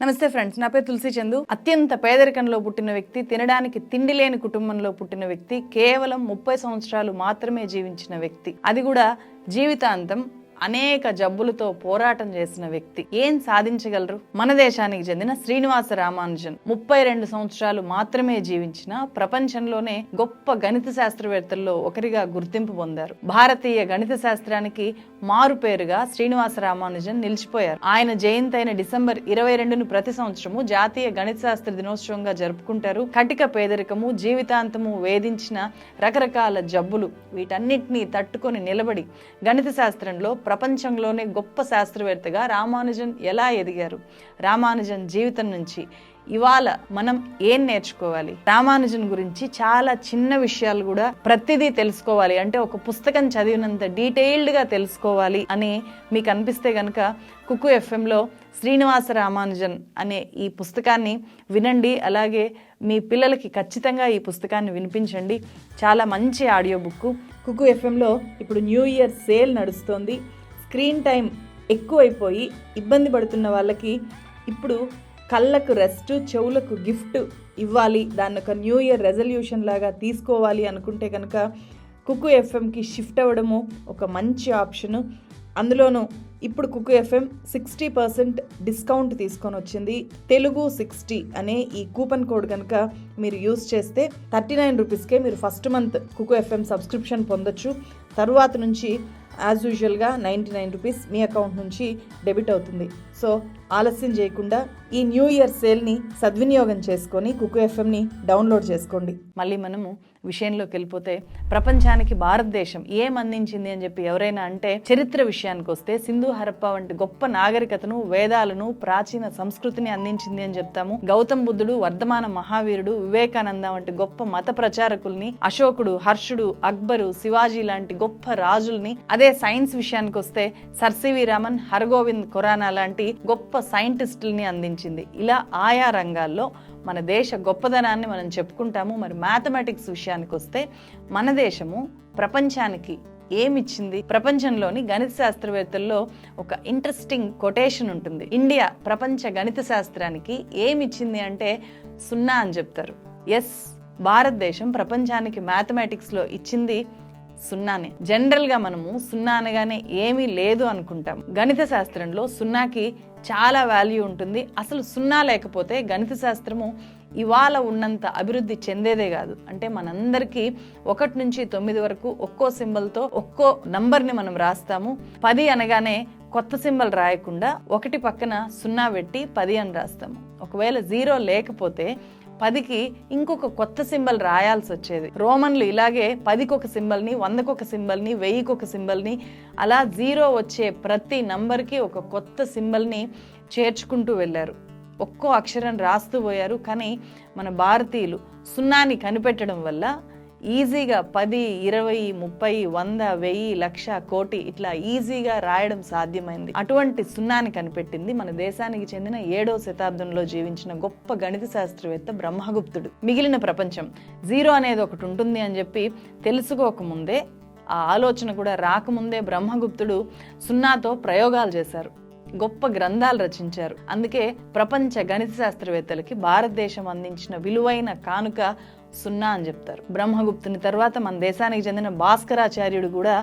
నమస్తే ఫ్రెండ్స్ నా పేరు తులసి చందు. అత్యంత పేదరికంలో పుట్టిన వ్యక్తి తినడానికి తిండి లేని కుటుంబంలో పుట్టిన వ్యక్తి కేవలం ముప్పై సంవత్సరాలు మాత్రమే జీవించిన వ్యక్తి. అది కూడా జీవితాంతం అనేక జబ్బులతో పోరాటం చేసిన వ్యక్తి. ఏం సాధించగలరు? మన దేశానికి చెందిన శ్రీనివాస రామానుజన్. ముప్పై రెండు సంవత్సరాలు మాత్రమే జీవించిన ప్రపంచంలోనే గొప్ప గణిత శాస్త్రవేత్తల్లో ఒకరిగా గుర్తింపు పొందారు. భారతీయ గణిత శాస్త్రానికి మారు పేరుగా శ్రీనివాస రామానుజన్ నిలిచిపోయారు. ఆయన జయంతి అయిన డిసెంబర్ ఇరవై రెండును ప్రతి సంవత్సరము జాతీయ గణిత శాస్త్ర దినోత్సవంగా జరుపుకుంటారు. కటిక పేదరికము జీవితాంతము వేధించిన రకరకాల జబ్బులు వీటన్నిటినీ తట్టుకొని నిలబడి గణిత శాస్త్రంలో ప్రపంచంలోనే గొప్ప శాస్త్రవేత్తగా రామానుజన్ ఎలా ఎదిగారు? రామానుజన్ జీవితం నుంచి ఇవాళ మనం ఏం నేర్చుకోవాలి? రామానుజన్ గురించి చాలా చిన్న విషయాలు కూడా ప్రతిదీ తెలుసుకోవాలి. అంటే ఒక పుస్తకం చదివినంత డీటెయిల్డ్గా తెలుసుకోవాలి అని మీకు అనిపిస్తే కనుక కుక్కు ఎఫ్ఎంలో శ్రీనివాస రామానుజన్ అనే ఈ పుస్తకాన్ని వినండి. అలాగే మీ పిల్లలకి ఖచ్చితంగా ఈ పుస్తకాన్ని వినిపించండి. చాలా మంచి ఆడియో బుక్ కుక్కు ఎఫ్ఎంలో ఇప్పుడు న్యూ ఇయర్ సేల్ నడుస్తోంది. స్క్రీన్ టైం ఎక్కువైపోయి ఇబ్బంది పడుతున్న వాళ్ళకి ఇప్పుడు కళ్ళకు రెస్ట్ చెవులకు గిఫ్ట్ ఇవ్వాలి. దాన్ని ఒక న్యూ ఇయర్ రెజల్యూషన్ లాగా తీసుకోవాలి అనుకుంటే కనుక కుక్కు ఎఫ్ఎంకి షిఫ్ట్ అవ్వడము ఒక మంచి ఆప్షను. అందులోనూ ఇప్పుడు Kuku FM sixty percent discount తీసుకొని వచ్చింది. తెలుగు సిక్స్టీ అనే ఈ కూపన్ కోడ్ కనుక మీరు యూస్ చేస్తే థర్టీ నైన్ రూపీస్కే మీరు first month Kuku FM subscription పొందొచ్చు. తర్వాత నుంచి యాజ్ యూజువల్గా నైంటీ నైన్ రూపీస్ మీ అకౌంట్ నుంచి డెబిట్ అవుతుంది. సో ఆలస్యం చేయకుండా ఈ న్యూ ఇయర్ సేల్ని సద్వినియోగం చేసుకొని కుకు ఎఫ్ఎంని డౌన్లోడ్ చేసుకోండి. మళ్ళీ మనము విషయంలోకి వెళ్ళిపోతే ప్రపంచానికి భారతదేశం ఏం అందించింది అని చెప్పి ఎవరైనా అంటే చరిత్ర విషయానికి వస్తే సింధు హరప్ప వంటి గొప్ప నాగరికతను వేదాలను ప్రాచీన సంస్కృతిని అందించింది అని చెప్తాము. గౌతమ్ బుద్ధుడు వర్ధమాన మహావీరుడు వివేకానంద వంటి గొప్ప మత ప్రచారకుల్ని అశోకుడు హర్షుడు అక్బరు శివాజీ లాంటి గొప్ప రాజుల్ని అదే సైన్స్ విషయానికి వస్తే సర్ సివి రామన్ హరగోవింద్ ఖురానా లాంటి గొప్ప సైంటిస్టుల్ని అందించింది. ఇలా ఆయా రంగాల్లో మన దేశ గొప్పదనాన్ని మనం చెప్పుకుంటాము. మరి మ్యాథమెటిక్స్ విషయానికి వస్తే మన దేశము ప్రపంచానికి ఏమిచ్చింది? ప్రపంచంలోని గణిత శాస్త్రవేత్తల్లో ఒక ఇంట్రెస్టింగ్ కొటేషన్ ఉంటుంది. ఇండియా ప్రపంచ గణిత శాస్త్రానికి ఏమిచ్చింది అంటే సున్నా అని చెప్తారు. ఎస్ భారతదేశం ప్రపంచానికి మ్యాథమెటిక్స్లో ఇచ్చింది సున్నానే. జనరల్గా మనము సున్నా అనగానే ఏమీ లేదు అనుకుంటాం. గణిత శాస్త్రంలో సున్నాకి చాలా వాల్యూ ఉంటుంది. అసలు సున్నా లేకపోతే గణిత శాస్త్రము ఇవాళ ఉన్నంత అభివృద్ధి చెందేదే కాదు. అంటే మనందరికీ ఒకటి నుంచి తొమ్మిది వరకు ఒక్కో సింబల్తో ఒక్కో నంబర్ని మనం రాస్తాము. పది అనగానే కొత్త సింబల్ రాయకుండా ఒకటి పక్కన సున్నా పెట్టి పది అని రాస్తాము. ఒకవేళ జీరో లేకపోతే పదికి ఇంకొక కొత్త సింబల్ రాయాల్సి వచ్చేది. రోమన్లు ఇలాగే పదికి ఒక సింబల్ని వందకు ఒక సింబల్ని వెయ్యికి ఒక సింబల్ని అలా జీరో వచ్చే ప్రతి నంబర్కి ఒక కొత్త సింబల్ని చేర్చుకుంటూ వెళ్ళారు. ఒక్కో అక్షరం రాస్తూ పోయారు. కానీ మన భారతీయులు సున్నాని కనిపెట్టడం వల్ల ఈజీగా పది ఇరవై ముప్పై వంద వెయ్యి లక్ష కోటి ఇట్లా ఈజీగా రాయడం సాధ్యమైంది. అటువంటి సున్నాని కనిపెట్టింది మన దేశానికి చెందిన ఏడో శతాబ్దంలో జీవించిన గొప్ప గణిత శాస్త్రవేత్త బ్రహ్మగుప్తుడు. మిగిలిన ప్రపంచం జీరో అనేది ఒకటి ఉంటుంది అని చెప్పి తెలుసుకోకముందే ఆ ఆలోచన కూడా రాకముందే బ్రహ్మగుప్తుడు సున్నాతో ప్రయోగాలు చేశారు. గొప్ప గ్రంథాలు రచించారు. అందుకే ప్రపంచ గణిత శాస్త్రవేత్తలకి భారతదేశం అందించిన విలువైన కానుక సున్నా అని చెప్తారు. బ్రహ్మగుప్తుని తర్వాత మన దేశానికి చెందిన భాస్కరాచార్యుడు కూడా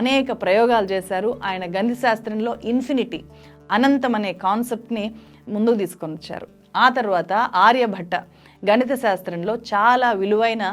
అనేక ప్రయోగాలు చేశారు. ఆయన గణిత శాస్త్రంలో ఇన్ఫినిటీ అనంతం అనే కాన్సెప్ట్ని ముందుకు తీసుకొని వచ్చారు ఆ తర్వాత ఆర్యభట్ట గణిత శాస్త్రంలో చాలా విలువైన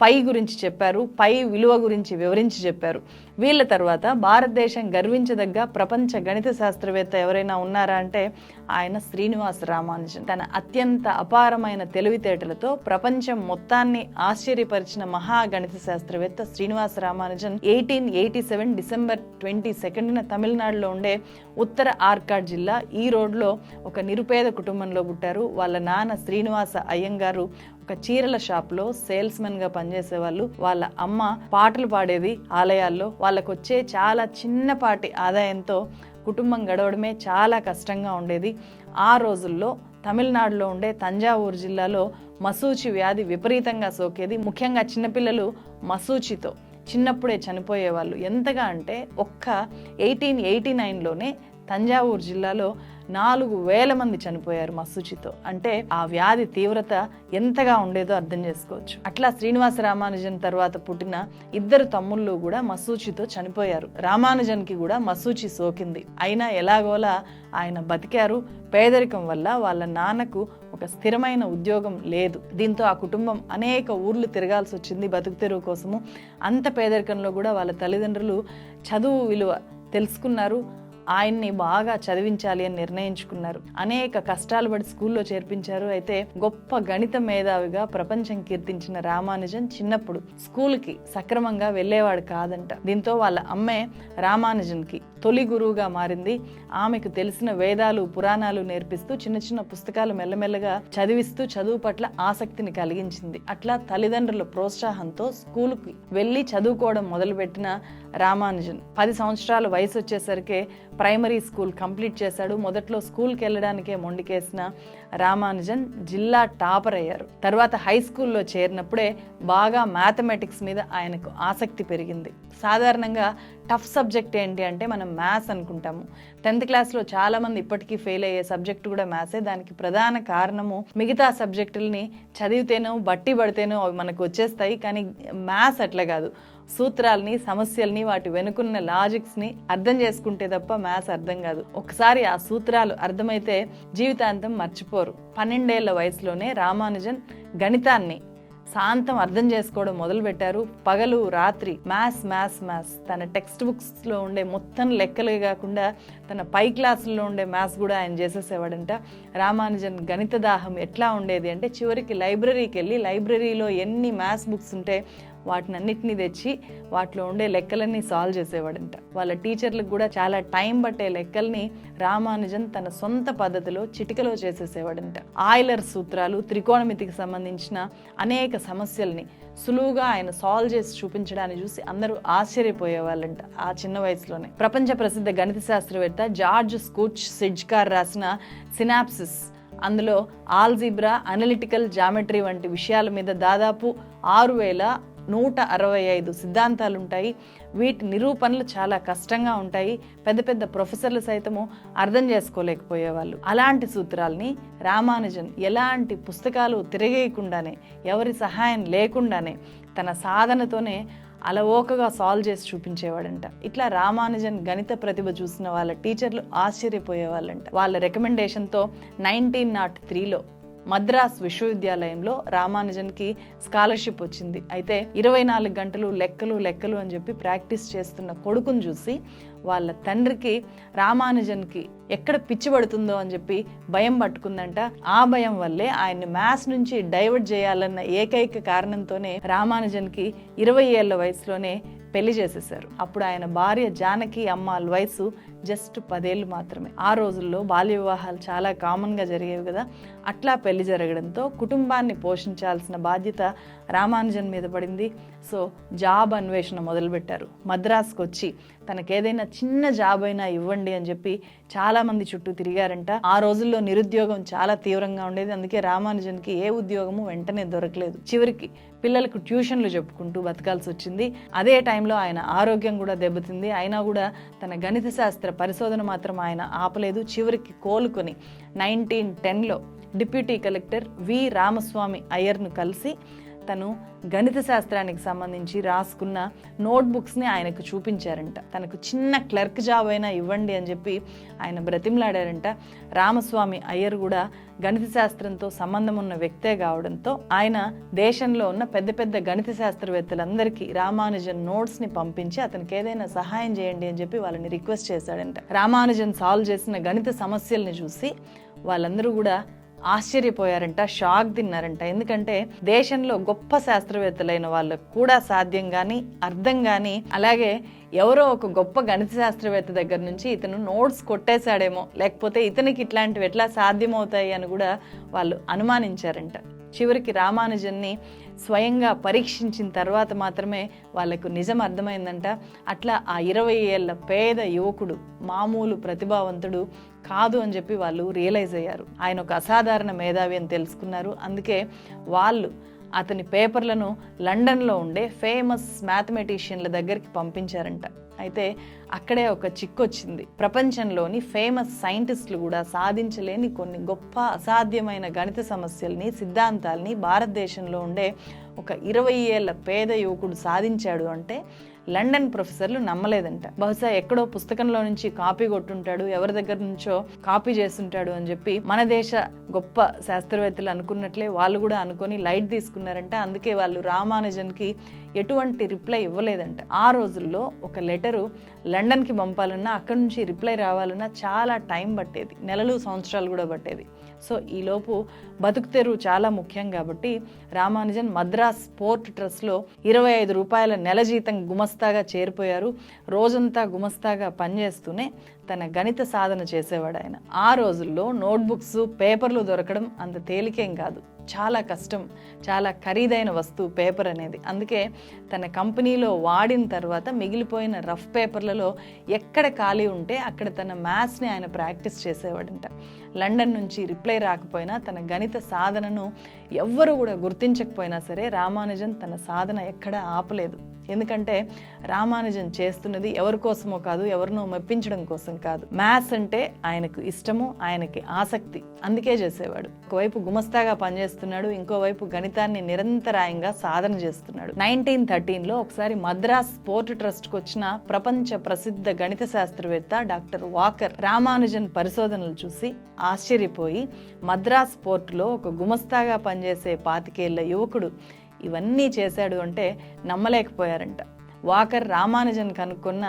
పై గురించి చెప్పారు పై విలువ గురించి వివరించి చెప్పారు. వీళ్ళ తర్వాత భారతదేశం గర్వించదగ్గ ప్రపంచ గణిత శాస్త్రవేత్త ఎవరైనా ఉన్నారా అంటే ఆయన శ్రీనివాస రామానుజన్. తన అత్యంత అపారమైన తెలివితేటలతో ప్రపంచం మొత్తాన్ని ఆశ్చర్యపరిచిన మహా గణిత శాస్త్రవేత్త Srinivasa Ramanujan eighteen eighty seven December twenty సెకండ్న తమిళనాడులో ఉండే ఉత్తర ఆర్కాడ్ జిల్లా ఈ రోడ్లో ఒక నిరుపేద కుటుంబంలో పుట్టారు. వాళ్ళ నాన్న శ్రీనివాస అయ్యంగారు ఒక చీరల షాప్లో సేల్స్మెన్గా పనిచేసేవాళ్ళు వాళ్ళ అమ్మ పాటలు పాడేది ఆలయాల్లో. వాళ్ళకు వచ్చే చాలా చిన్నపాటి ఆదాయంతో కుటుంబం గడవడమే చాలా కష్టంగా ఉండేది. ఆ రోజుల్లో తమిళనాడులో ఉండే తంజావూరు జిల్లాలో మసూచి వ్యాధి విపరీతంగా సోకేది. ముఖ్యంగా చిన్నపిల్లలు మసూచితో చిన్నప్పుడే చనిపోయేవాళ్ళు. ఎంతగా అంటే ఒక్క ఎయిటీన్ ఎయిటీ నైన్లోనే తంజావూరు జిల్లాలో నాలుగు వేల మంది చనిపోయారు మసూచితో. అంటే ఆ వ్యాధి తీవ్రత ఎంతగా ఉండేదో అర్థం చేసుకోవచ్చు. అట్లా శ్రీనివాస రామానుజన్ తర్వాత పుట్టిన ఇద్దరు తమ్ముళ్ళు కూడా మసూచితో చనిపోయారు. రామానుజన్కి కూడా మసూచి సోకింది. అయినా ఎలాగోలా ఆయన బతికారు. పేదరికం వల్ల వాళ్ళ నాన్నకు ఒక స్థిరమైన ఉద్యోగం లేదు. దీంతో ఆ కుటుంబం అనేక ఊర్లు తిరగాల్సి వచ్చింది. బతుకు తెరువు కోసము అంత పేదరికంలో కూడా వాళ్ళ తల్లిదండ్రులు చదువు విలువ తెలుసుకున్నారు. ఆయన్ని బాగా చదివించాలి అని నిర్ణయించుకున్నారు. అనేక కష్టాలు పడి స్కూల్లో చేర్పించారు. అయితే గొప్ప గణిత మేధావిగా ప్రపంచం కీర్తించిన రామానుజన్ చిన్నప్పుడు స్కూల్కి సక్రమంగా వెళ్ళేవాడు కాదంట. దీంతో వాళ్ళ అమ్మే రామానుజన్కి తొలి గురువుగా మారింది. ఆమెకు తెలిసిన వేదాలు పురాణాలు నేర్పిస్తూ చిన్న చిన్న పుస్తకాలు మెల్లమెల్లగా చదివిస్తూ చదువు పట్ల ఆసక్తిని కలిగించింది. అట్లా తల్లిదండ్రుల ప్రోత్సాహంతో స్కూల్కి వెళ్ళి చదువుకోవడం మొదలుపెట్టిన రామానుజన్. పది సంవత్సరాల వయసు వచ్చేసరికి ప్రైమరీ స్కూల్ కంప్లీట్ చేశాడు. మొదట్లో స్కూల్కి వెళ్ళడానికే మొండికేసిన రామానుజన్ జిల్లా టాపర్ అయ్యారు. తర్వాత హై స్కూల్లో చేరినప్పుడే బాగా మ్యాథమెటిక్స్ మీద ఆయనకు ఆసక్తి పెరిగింది. సాధారణంగా టఫ్ సబ్జెక్ట్ ఏంటి అంటే మనం మ్యాథ్స్ అనుకుంటాము. టెన్త్ క్లాస్లో చాలామంది ఇప్పటికీ ఫెయిల్ అయ్యే సబ్జెక్ట్ కూడా మ్యాథ్సే. దానికి ప్రధాన కారణము మిగతా సబ్జెక్టుల్ని చదివితేనో బట్టి పడితేనో అవి మనకు వచ్చేస్తాయి. కానీ మ్యాథ్స్ అట్లా కాదు. సూత్రాల్ని సమస్యల్ని వాటి వెనుకున్న లాజిక్స్ని అర్థం చేసుకుంటే తప్ప మ్యాథ్స్ అర్థం కాదు. ఒకసారి ఆ సూత్రాలు అర్థమైతే జీవితాంతం మర్చిపోరు. పన్నెండేళ్ళ వయసులోనే రామానుజన్ గణితాన్ని శాంతం అర్థం చేసుకోవడం మొదలుపెట్టారు. పగలు రాత్రి మ్యాథ్స్ మ్యాథ్స్ మ్యాథ్స్. తన టెక్స్ట్ బుక్స్లో ఉండే మొత్తం లెక్కలే కాకుండా తన పై క్లాసుల్లో ఉండే మ్యాథ్స్ కూడా ఆయన చేసేసేవాడంట. రామానుజన్ గణిత దాహం ఎట్లా ఉండేది అంటే చివరికి లైబ్రరీకి వెళ్ళి లైబ్రరీలో ఎన్ని మ్యాథ్స్ బుక్స్ ఉంటే వాటిని అన్నిటినీ తెచ్చి వాటిలో ఉండే లెక్కలన్నీ సాల్వ్ చేసేవాడంట. వాళ్ళ టీచర్లకు కూడా చాలా టైం పట్టే లెక్కల్ని రామానుజన్ తన సొంత పద్ధతిలో చిటికలో చేసేసేవాడంట. ఆయిలర్ సూత్రాలు త్రికోణమితికి సంబంధించిన అనేక సమస్యల్ని సులువుగా ఆయన సాల్వ్ చేసి చూపించడాన్ని చూసి అందరూ ఆశ్చర్యపోయేవాళ్ళంట ఆ చిన్న వయసులోనే. ప్రపంచ ప్రసిద్ధ గణిత శాస్త్రవేత్త జార్జ్ స్కూచ్ సిడ్జ్కార్ రాసిన సినాప్సిస్ అందులో ఆల్జిబ్రా అనలిటికల్ జామెట్రీ వంటి విషయాల మీద దాదాపు ఆరు వేల నూట అరవై ఐదు సిద్ధాంతాలు ఉంటాయి వీటి నిరూపణలు చాలా కష్టంగా ఉంటాయి. పెద్ద పెద్ద ప్రొఫెసర్లు సైతము అర్థం చేసుకోలేకపోయేవాళ్ళు. అలాంటి సూత్రాల్ని రామానుజన్ ఎలాంటి పుస్తకాలు తిరగేయకుండానే ఎవరి సహాయం లేకుండానే తన సాధనతోనే అలవోకగా సాల్వ్ చేసి చూపించేవాడంట. ఇట్లా రామానుజన్ గణిత ప్రతిభ చూసిన వాళ్ళ టీచర్లు ఆశ్చర్యపోయేవాళ్ళంట. వాళ్ళ రికమెండేషన్తో నైన్టీన్ నాట్ త్రీలో మద్రాస్ విశ్వవిద్యాలయంలో రామానుజన్కి స్కాలర్షిప్ వచ్చింది. అయితే ఇరవై నాలుగు గంటలు లెక్కలు లెక్కలు అని చెప్పి ప్రాక్టీస్ చేస్తున్న కొడుకుని చూసి వాళ్ళ తండ్రికి రామానుజన్కి ఎక్కడ పిచ్చి పడుతుందో అని చెప్పి భయం పట్టుకుందంట. ఆ భయం వల్లే ఆయన్ని మ్యాథ్స్ నుంచి డైవర్ట్ చేయాలన్న ఏకైక కారణంతోనే రామానుజన్కి ఇరవై ఏళ్ళ వయసులోనే పెళ్ళి చేసేసారు అప్పుడు ఆయన భార్య జానకి అమ్మాల వయసు జస్ట్ పదేళ్ళు మాత్రమే. ఆ రోజుల్లో బాల్య వివాహాలు చాలా కామన్గా జరిగేవి కదా. అట్లా పెళ్ళి జరగడంతో కుటుంబాన్ని పోషించాల్సిన బాధ్యత రామానుజన్ మీద పడింది. సో జాబ్ అన్వేషణ మొదలుపెట్టారు. మద్రాస్కి వచ్చి తనకేదైనా చిన్న జాబ్ అయినా ఇవ్వండి అని చెప్పి చాలామంది చుట్టూ తిరిగారంట. ఆ రోజుల్లో నిరుద్యోగం చాలా తీవ్రంగా ఉండేది. అందుకే రామానుజన్కి ఏ ఉద్యోగము వెంటనే దొరకలేదు. చివరికి పిల్లలకు ట్యూషన్లు చెప్పుకుంటూ బతకాల్సి వచ్చింది అదే టైంలో ఆయన ఆరోగ్యం కూడా దెబ్బతింది. అయినా కూడా తన గణిత శాస్త్ర పరిశోధన మాత్రం ఆయన ఆపలేదు. చివరికి కోలుకొని నైన్టీన్ టెన్లో డిప్యూటీ కలెక్టర్ వి రామస్వామి అయ్యర్ను కలిసి తను గణిత శాస్త్రానికి సంబంధించి రాసుకున్న నోట్బుక్స్ని ఆయనకు చూపించారంట. తనకు చిన్న క్లర్క్ జాబ్ అయినా ఇవ్వండి అని చెప్పి ఆయన బ్రతిమలాడారంట. రామస్వామి అయ్యర్ కూడా గణిత శాస్త్రంతో సంబంధం ఉన్న వ్యక్తే కావడంతో ఆయన దేశంలో ఉన్న పెద్ద పెద్ద గణిత శాస్త్రవేత్తలందరికీ రామానుజన్ నోట్స్ని పంపించి అతనికి ఏదైనా సహాయం చేయండి అని చెప్పి వాళ్ళని రిక్వెస్ట్ చేశాడంట. రామానుజన్ సాల్వ్ చేసిన గణిత సమస్యల్ని చూసి వాళ్ళందరూ కూడా ఆశ్చర్యపోయారంట షాక్ తిన్నారంట. ఎందుకంటే దేశంలో గొప్ప శాస్త్రవేత్తలైన వాళ్ళకు కూడా సాధ్యం కానీ అర్థం కానీ అలాగే ఎవరో ఒక గొప్ప గణిత శాస్త్రవేత్త దగ్గర నుంచి ఇతను నోట్స్ కొట్టేశాడేమో లేకపోతే ఇతనికి ఇట్లాంటివి ఎట్లా సాధ్యమవుతాయి అని కూడా వాళ్ళు అనుమానించారంట. చివరికి రామానుజన్ని స్వయంగా పరీక్షించిన తర్వాత మాత్రమే వాళ్ళకు నిజం అర్థమైందంట. అట్లా ఆ ఇరవై ఏళ్ళ పేద యువకుడు మామూలు ప్రతిభావంతుడు కాదు అని చెప్పి వాళ్ళు రియలైజ్ అయ్యారు. ఆయన ఒక అసాధారణ మేధావి అని తెలుసుకున్నారు. అందుకే వాళ్ళు అతని పేపర్లను లండన్లో ఉండే ఫేమస్ మ్యాథమెటిషియన్ల దగ్గరికి పంపించారంట. అయితే అక్కడే ఒక చిక్కు వచ్చింది ప్రపంచంలోని ఫేమస్ సైంటిస్టులు కూడా సాధించలేని కొన్ని గొప్ప అసాధ్యమైన గణిత సమస్యల్ని సిద్ధాంతాల్ని భారతదేశంలో ఉండే ఒక ఇరవై ఏళ్ళ పేద యువకుడు సాధించాడు అంటే లండన్ ప్రొఫెసర్లు నమ్మలేదంట. బహుశా ఎక్కడో పుస్తకంలో నుంచి కాపీ కొట్టుంటాడు ఎవరి దగ్గర నుంచో కాపీ చేస్తుంటాడు అని చెప్పి మన దేశ గొప్ప శాస్త్రవేత్తలు అనుకున్నట్లే వాళ్ళు కూడా అనుకొని లైట్ తీసుకున్నారంట. అందుకే వాళ్ళు రామానుజన్కి ఎటువంటి రిప్లై ఇవ్వలేదంట. ఆ రోజుల్లో ఒక లెటరు లండన్కి పంపాలన్నా అక్కడి నుంచి రిప్లై రావాలన్నా చాలా టైం పట్టేది. నెలలు సంవత్సరాలు కూడా పట్టేది. సో ఈలోపు బతుకు తెరువు చాలా ముఖ్యం కాబట్టి రామానుజన్ మద్రాస్ పోర్ట్ ట్రస్ట్లో ఇరవై ఐదు రూపాయల నెల జీతం గుమస్తాగా చేరిపోయారు. రోజంతా గుమస్తాగా పనిచేస్తూనే తన గణిత సాధన చేసేవాడు ఆయన. ఆ రోజుల్లో నోట్బుక్స్ పేపర్లు దొరకడం అంత తేలికేం కాదు. చాలా కష్టం చాలా ఖరీదైన వస్తువు పేపర్ అనేది. అందుకే తన కంపెనీలో వాడిన తర్వాత మిగిలిపోయిన రఫ్ పేపర్లలో ఎక్కడ ఖాళీ ఉంటే అక్కడ తన మ్యాథ్స్ని ఆయన ప్రాక్టీస్ చేసేవాడంట. లండన్ నుంచి రిప్లై రాకపోయినా తన గణిత సాధనను ఎవ్వరు కూడా గుర్తించకపోయినా సరే రామానుజన్ తన సాధన ఎక్కడా ఆపలేదు. ఎందుకంటే రామానుజన్ చేస్తున్నది ఎవరి కోసమో కాదు ఎవరినో మెప్పించడం కోసం కాదు. మ్యాథ్స్ అంటే ఆయనకు ఇష్టము ఆయనకి ఆసక్తి. అందుకే చేసేవాడు. ఒకవైపు గుమస్తాగా పనిచేస్తున్నాడు ఇంకోవైపు గణితాన్ని నిరంతరాయంగా సాధన చేస్తున్నాడు. నైన్టీన్ థర్టీన్లో ఒకసారి మద్రాస్ పోర్ట్ ట్రస్ట్కి వచ్చిన ప్రపంచ ప్రసిద్ధ గణిత శాస్త్రవేత్త డాక్టర్ వాకర్ రామానుజన్ పరిశోధనలు చూసి ఆశ్చర్యపోయి మద్రాస్ పోర్టులో ఒక గుమస్తాగా పని పనిచేసే పాతికేళ్ళ యువకుడు ఇవన్నీ చేశాడు అంటే నమ్మలేకపోయారంట. వాకర్ రామానుజన్ కనుక్కున్న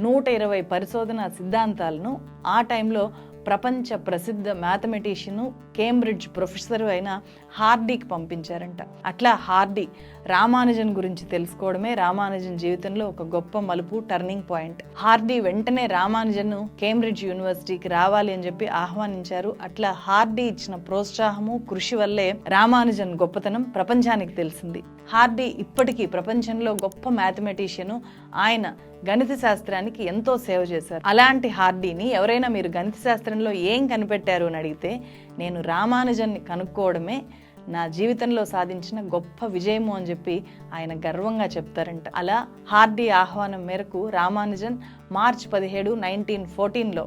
నూట ఇరవై పరిశోధన సిద్ధాంతాలను ఆ టైంలో ప్రపంచ ప్రసిద్ధ మ్యాథమెటిషియను కేంబ్రిడ్జ్ ప్రొఫెసర్ అయిన హార్డీకి పంపించారంట. అట్లా హార్డీ రామానుజన్ గురించి తెలుసుకోవడమే రామానుజన్ జీవితంలో ఒక గొప్ప మలుపు టర్నింగ్ పాయింట్ హార్డీ వెంటనే రామానుజన్ను కేంబ్రిడ్జ్ యూనివర్సిటీకి రావాలి అని చెప్పి ఆహ్వానించారు. అట్లా హార్డీ ఇచ్చిన ప్రోత్సాహము కృషి వల్లే రామానుజన్ గొప్పతనం ప్రపంచానికి తెలిసింది. హార్డీ ఇప్పటికీ ప్రపంచంలో గొప్ప మ్యాథమెటిషియను ఆయన గణిత శాస్త్రానికి ఎంతో సేవ చేశారు. అలాంటి హార్డీని ఎవరైనా మీరు గణిత శాస్త్రంలో ఏం కనిపెట్టారు అని అడిగితే నేను రామానుజన్ని కనుక్కోవడమే నా జీవితంలో సాధించిన గొప్ప విజయము అని చెప్పి ఆయన గర్వంగా చెప్తారంట. అలా హార్డీ ఆహ్వానం మేరకు రామానుజన్ మార్చ్ పదిహేడు నైన్టీన్ ఫోర్టీన్లో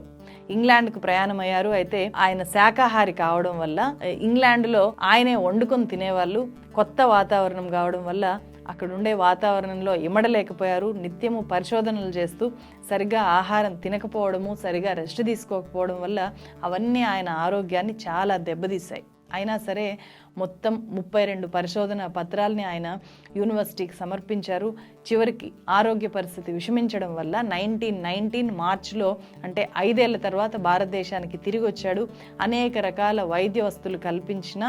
ఇంగ్లాండ్కు ప్రయాణమయ్యారు. అయితే ఆయన శాకాహారి కావడం వల్ల ఇంగ్లాండ్లో ఆయనే వండుకొని తినేవాళ్ళు కొత్త వాతావరణం కావడం వల్ల అక్కడ ఉండే వాతావరణంలో ఇమడలేకపోయారు. నిత్యము పరిశోధనలు చేస్తూ సరిగా ఆహారం తినకపోవడము సరిగా రెస్ట్ తీసుకోకపోవడం వల్ల అవన్నీ ఆయన ఆరోగ్యాన్ని చాలా దెబ్బతీశాయి. అయినా సరే మొత్తం ముప్పై రెండు పరిశోధన పత్రాల్ని ఆయన యూనివర్సిటీకి సమర్పించారు. చివరికి ఆరోగ్య పరిస్థితి విషమించడం వల్ల నైన్టీన్ నైన్టీన్ మార్చ్లో అంటే ఐదేళ్ళ తర్వాత భారతదేశానికి తిరిగి వచ్చాడు అనేక రకాల వైద్య వస్తువులు కల్పించిన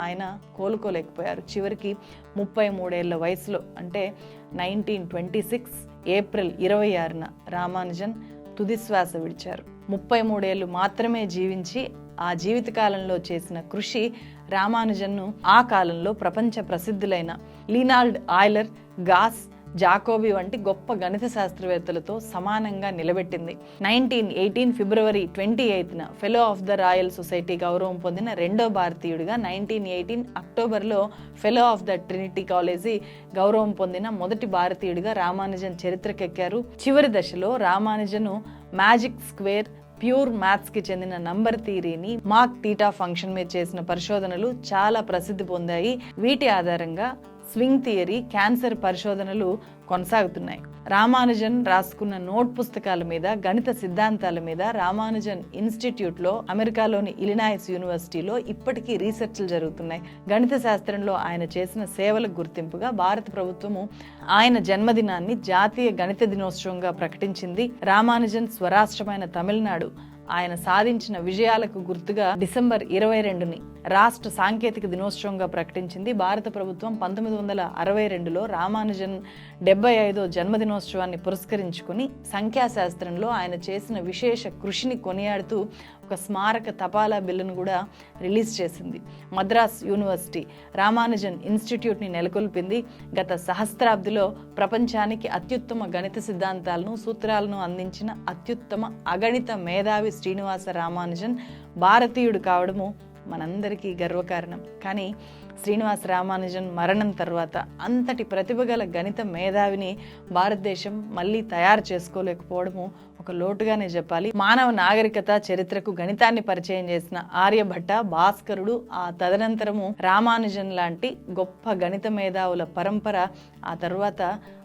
ఆయన కోలుకోలేకపోయారు. చివరికి ముప్పై మూడేళ్ళ వయసులో అంటే నైన్టీన్ ట్వంటీ సిక్స్ ఏప్రిల్ ఇరవై ఆరున రామానుజన్ తుదిశ్వాస విడిచారు. ముప్పై మూడేళ్ళు మాత్రమే జీవించి ఆ జీవితకాలంలో చేసిన కృషి రామానుజన్ను ఆ కాలంలో ప్రపంచ ప్రసిద్ధులైన లీనాల్డ్ ఆయిలర్ గాస్ జాకోబీ వంటి గొప్ప గణిత శాస్త్రవేత్తలతో సమానంగా నిలబెట్టింది. Nineteen eighteen February twenty ఎయిత్న fellow of the royal society గౌరవం పొందిన రెండో భారతీయుడిగా నైన్టీన్ ఎయిటీన్ అక్టోబర్లో fellow of the Trinity college గౌరవం పొందిన మొదటి భారతీయుడిగా రామానుజన్ చరిత్రకెక్కారు. చివరి దశలో రామానుజను మ్యాజిక్ స్క్వేర్ ప్యూర్ మ్యాథ్స్కి చెందిన నంబర్ థియరీని మాక్ టీటా ఫంక్షన్ మీద చేసిన పరిశోధనలు చాలా ప్రసిద్ధి పొందాయి. వీటి ఆధారంగా స్వింగ్ థియరీ క్యాన్సర్ పరిశోధనలు కొనసాగుతున్నాయి. రామానుజన్ రాసుకున్న నోట్ పుస్తకాల మీద గణిత సిద్ధాంతాల మీద రామానుజన్ ఇన్స్టిట్యూట్లో అమెరికాలోని ఇలినాయిస్ యూనివర్సిటీలో ఇప్పటికీ రీసెర్చ్లు జరుగుతున్నాయి. గణిత శాస్త్రంలో ఆయన చేసిన సేవలకు గుర్తింపుగా భారత ప్రభుత్వము ఆయన జన్మదినాన్ని జాతీయ గణిత దినోత్సవంగా ప్రకటించింది. రామానుజన్ స్వరాష్ట్రమైన తమిళనాడు. ఆయన సాధించిన విజయాలకు గుర్తుగా డిసెంబర్ ఇరవై రెండుని రాష్ట్ర సాంకేతిక దినోత్సవంగా ప్రకటించింది. భారత ప్రభుత్వం పంతొమ్మిది వందల అరవై రెండులో రామానుజన్ డెబ్బై ఐదో జన్మదినోత్సవాన్ని పురస్కరించుకుని సంఖ్యాశాస్త్రంలో ఆయన చేసిన విశేష కృషిని కొనియాడుతూ ఒక స్మారక తపాలా బిల్లును కూడా రిలీజ్ చేసింది. మద్రాస్ యూనివర్సిటీ రామానుజన్ ఇన్స్టిట్యూట్ని నెలకొల్పింది. గత సహస్రాబ్దిలో ప్రపంచానికి అత్యుత్తమ గణిత సిద్ధాంతాలను సూత్రాలను అందించిన అత్యుత్తమ అగణిత మేధావి శ్రీనివాస రామానుజన్ భారతీయుడు కావడము మనందరికీ గర్వకారణం. కానీ శ్రీనివాస రామానుజన్ మరణం తర్వాత అంతటి ప్రతిభ గల గణిత మేధావిని భారతదేశం మళ్ళీ తయారు చేసుకోలేకపోవడము ఒక లోటుగానే చెప్పాలి. మానవ నాగరికత చరిత్రకు గణితాన్ని పరిచయం చేసిన ఆర్యభట్ట భాస్కరుడు ఆ తదనంతరము రామానుజన్ లాంటి గొప్ప గణిత మేధావుల పరంపర ఆ తర్వాత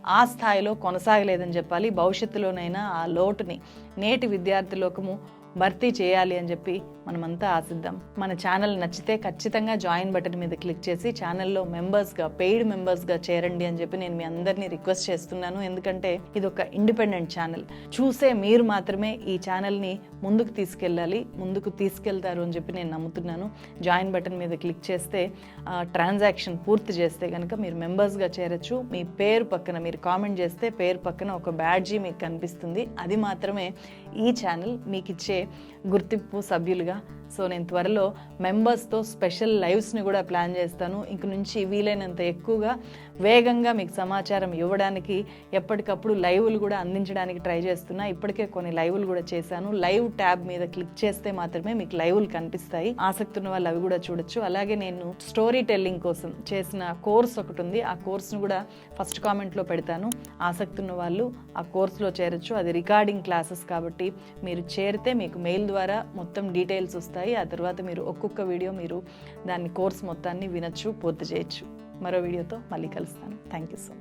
ఆ స్థాయిలో కొనసాగలేదని చెప్పాలి. భవిష్యత్తులోనైనా ఆ లోటుని నేటి విద్యార్థి లోకము భర్తీ చేయాలి అని చెప్పి మనమంతా ఆశిద్దాం. మన ఛానల్ నచ్చితే ఖచ్చితంగా జాయిన్ బటన్ మీద క్లిక్ చేసి ఛానల్లో మెంబర్స్గా పెయిడ్ మెంబర్స్గా చేరండి అని చెప్పి నేను మీ అందరినీ రిక్వెస్ట్ చేస్తున్నాను. ఎందుకంటే ఇది ఒక ఇండిపెండెంట్ ఛానల్. చూసే మీరు మాత్రమే ఈ ఛానల్ని ముందుకు తీసుకెళ్ళాలి ముందుకు తీసుకెళ్తారు అని చెప్పి నేను నమ్ముతున్నాను. జాయిన్ బటన్ మీద క్లిక్ చేస్తే ట్రాన్సాక్షన్ పూర్తి చేస్తే కనుక మీరు మెంబర్స్గా చేరొచ్చు. మీ పేరు పక్కన మీరు కామెంట్ చేస్తే పేరు పక్కన ఒక బ్యాడ్జీ మీకు కనిపిస్తుంది. అది మాత్రమే ఈ ఛానల్ మీకు ఇచ్చే గుర్తింపు సభ్యులుగా సో నేను త్వరలో మెంబర్స్తో స్పెషల్ లైవ్స్ని కూడా ప్లాన్ చేస్తాను. ఇంక నుంచి వీలైనంత ఎక్కువగా వేగంగా మీకు సమాచారం ఇవ్వడానికి ఎప్పటికప్పుడు లైవ్లు కూడా అందించడానికి ట్రై చేస్తున్నా. ఇప్పటికే కొన్ని లైవ్లు కూడా చేశాను. లైవ్ ట్యాబ్ మీద క్లిక్ చేస్తే మాత్రమే మీకు లైవ్లు కనిపిస్తాయి. ఆసక్తి ఉన్న వాళ్ళు అవి కూడా చూడొచ్చు. అలాగే నేను స్టోరీ టెల్లింగ్ కోసం చేసిన కోర్స్ ఒకటి ఉంది. ఆ కోర్స్ను కూడా ఫస్ట్ కామెంట్లో పెడతాను. ఆసక్తి ఉన్న వాళ్ళు ఆ కోర్సులో చేరొచ్చు. అది రికార్డింగ్ క్లాసెస్ కాబట్టి మీరు చేరితే మీకు మెయిల్ ద్వారా మొత్తం డీటెయిల్స్ వస్తాయి. ఆ తర్వాత మీరు ఒక్కొక్క వీడియో మీరు దాన్ని కోర్స్ మొత్తాన్ని వినొచ్చు పూర్తి చేయొచ్చు. మరో వీడియోతో మళ్ళీ కలుస్తాను. Thank you so much